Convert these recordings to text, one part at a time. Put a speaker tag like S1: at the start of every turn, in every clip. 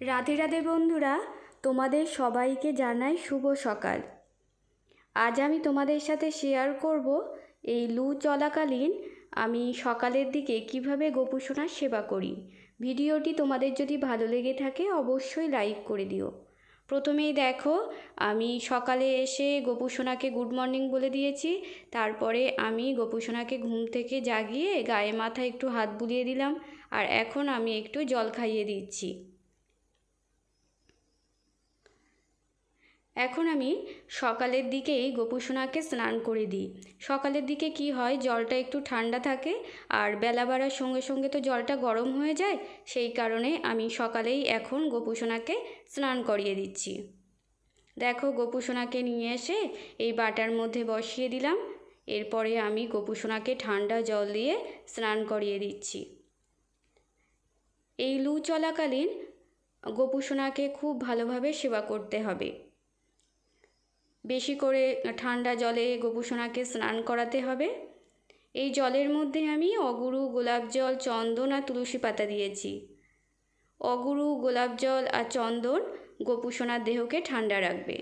S1: রাধে রাধে বন্ধুরা, তোমাদের সবাইকে জানাই শুভ সকাল। আজ আমি তোমাদের সাথে শেয়ার করব এই লু চলাকালীন আমি সকালের দিকে কীভাবে গোপুসোনার সেবা করি। ভিডিওটি তোমাদের যদি ভালো লেগে থাকে, অবশ্যই লাইক করে দিও। প্রথমেই দেখো, আমি সকালে এসে গোপুসোনাকে গুড মর্নিং বলে দিয়েছি। তারপরে আমি গোপুসোনাকে ঘুম থেকে জাগিয়ে গায়ে মাথায় একটু হাত বুলিয়ে দিলাম। আর এখন আমি একটু জল খাইয়ে দিচ্ছি। এখন আমি সকালের দিকেই গোপুসোনাকে স্নান করে দিই। সকালের দিকে কি হয়, জলটা একটু ঠান্ডা থাকে আর বেলা বাড়ার সঙ্গে সঙ্গে তো জলটা গরম হয়ে যায়, সেই কারণে আমি সকালেই এখন গোপুসোনাকে স্নান করিয়ে দিচ্ছি। দেখো, গোপুসোনাকে নিয়ে এসে এই বাটার মধ্যে বসিয়ে দিলাম। এরপরে আমি গোপুসোনাকে ঠান্ডা জল দিয়ে স্নান করিয়ে দিচ্ছি। এই লু চলাকালীন গোপুসোনাকে খুব ভালোভাবে সেবা করতে হবে। বেশি করে ঠান্ডা জলে গোপুসোনাকে স্নান করাতে হবে। এই জলের মধ্যে আমি অগুরু গোলাপ জল, চন্দন আর তুলসী পাতা দিয়েছি। অগুরু গোলাপ জল আর চন্দন গোপুসোনার দেহকে ঠান্ডা রাখবে।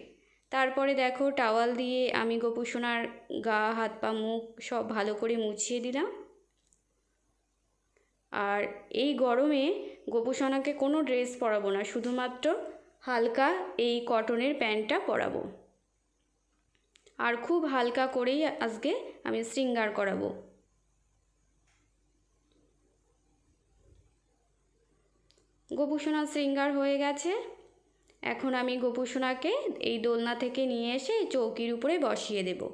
S1: তারপরে দেখো টাওয়াল দিয়ে আমি গোপুসোনার গা, হাত পা, মুখ সব ভালো করে মুছিয়ে দিলাম। আর এই গরমে গোপুসোনাকে কোনো ড্রেস পরাবো না, শুধুমাত্র হালকা এই কটনের প্যান্টটা পরাবো। আর খুব হালকা করেই আজকে আমি শৃঙ্গার করাবো। গোপুসোনা শৃঙ্গার হয়ে গেছে। এখন আমি গোপুসোনাকে এই দোলনা থেকে নিয়ে এসে চৌকির উপরে বসিয়ে দেব।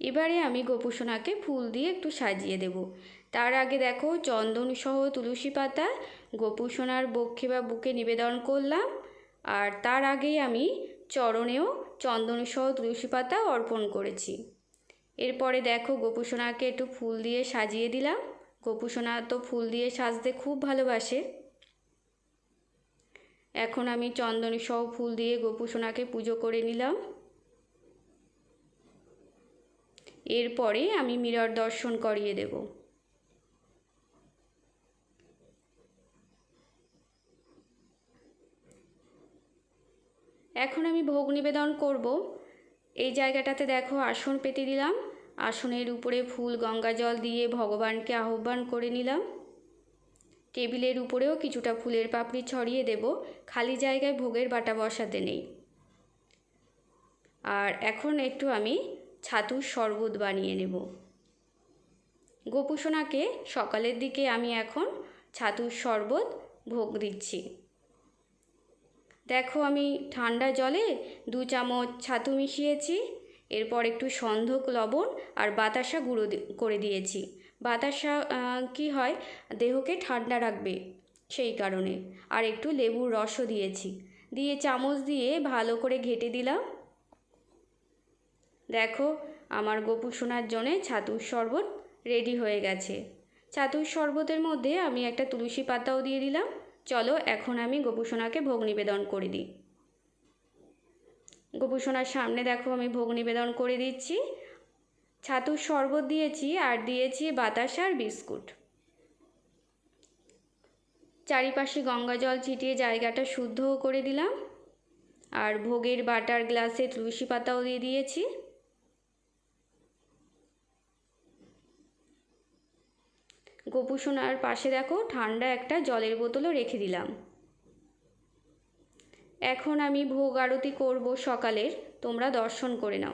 S1: এবারে আমি গোপুসোনাকে ফুল দিয়ে একটু সাজিয়ে দেব। তার আগে দেখো চন্দন সহ তুলসী পাতা, গোপুসোনার বক্ষে বা বুকে নিবেদন করলাম। আর তার আগেই আমি চরণেও চন্দনসহ তুলসী পাতা অর্পণ করেছি। এরপরে দেখো গোপুসোনাকে একটু ফুল দিয়ে সাজিয়ে দিলাম। গোপুসোনা তো ফুল দিয়ে সাজতে খুব ভালোবাসে। এখন আমি চন্দনসহ ফুল দিয়ে গোপুসোনাকে পুজো করে নিলাম। এরপরে আমি মিরর দর্শন করিয়ে দেবো। এখন আমি ভোগ নিবেদন করব। এই জায়গাটাতে দেখো আসন পেতে দিলাম। আসনের উপরে ফুল, গঙ্গা জল দিয়ে ভগবানকে আহ্বান করে নিলাম। টেবিলের উপরেও কিছুটা ফুলের পাপড়ি ছড়িয়ে দেব। খালি জায়গায় ভোগের বাটা বসাতে নেই। আর এখন একটু আমি ছাতুর শরবত বানিয়ে নেব। গোপুসোনাকে সকালের দিকে আমি এখন ছাতুর শরবত ভোগ দিচ্ছি। দেখো আমি ঠান্ডা জলে দু চামচ ছাতু মিশিয়েছি, এরপর একটু সন্ধক লবণ আর বাতাসা গুঁড়ো করে দিয়েছি। বাতাসা কি হয়, দেহকে ঠান্ডা রাখবে সেই কারণে। আর একটু লেবুর রসও দিয়েছি। দিয়ে চামচ দিয়ে ভালো করে ঘেটে দিলাম। দেখো, আমার গোপু সোনার জন্যে ছাতুর শরবত রেডি হয়ে গেছে। ছাতুর শরবতের মধ্যে আমি একটা তুলসী পাতাও দিয়ে দিলাম। চলো এখন আমি গোপুসোনাকে ভোগ নিবেদন করে দিই। গোপুসোনার সামনে দেখো আমি ভোগ নিবেদন করে দিচ্ছি। ছাতুর শরবত দিয়েছি আর দিয়েছি বাতাসা আর বিস্কুট। চারিপাশে গঙ্গা জল ছিটিয়ে জায়গাটা শুদ্ধও করে দিলাম। আর ভোগের বাটার গ্লাসে তুলসী পাতাও দিয়ে দিয়েছি। গোপুসোনার পাশে দেখো ঠান্ডা একটা জলের বোতলও রেখে দিলাম। এখন আমি ভোগ আরতি করব সকালের, তোমরা দর্শন করে নাও।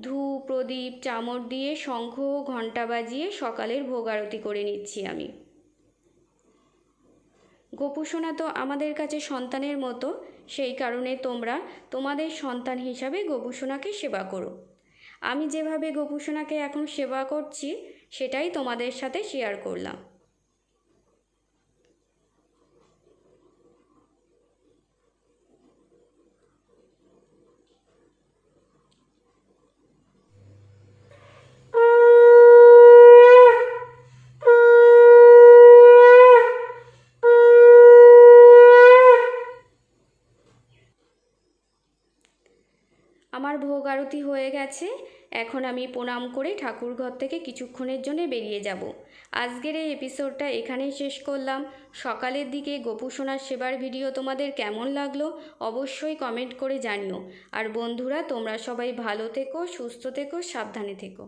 S1: ধূপ প্রদীপ, চামর দিয়ে শঙ্খ, ঘণ্টা বাজিয়ে সকালের ভোগ আরতি করে নিচ্ছি আমি। গোপুসোনা তো আমাদের কাছে সন্তানের মতো, সেই কারণে তোমরা তোমাদের সন্তান হিসাবে গোপুসোনাকে সেবা করো। আমি যেভাবে গোপুসোনাকে এখন সেবা করছি সেটাই তোমাদের সাথে শেয়ার করলাম। আমার ভোগ আরতি হয়ে গেছে। এখন আমি প্রণাম করে ঠাকুর ঘর থেকে কিছুক্ষণের জন্য বেরিয়ে যাব। আজকের এই এপিসোডটা এখানেই শেষ করলাম। সকালের দিকে গোপু সোনার সেবার ভিডিও তোমাদের কেমন লাগল অবশ্যই কমেন্ট করে জানিও। আর বন্ধুরা, তোমরা সবাই ভালো থেকো, সুস্থ থেকো, সাবধানে থেকো।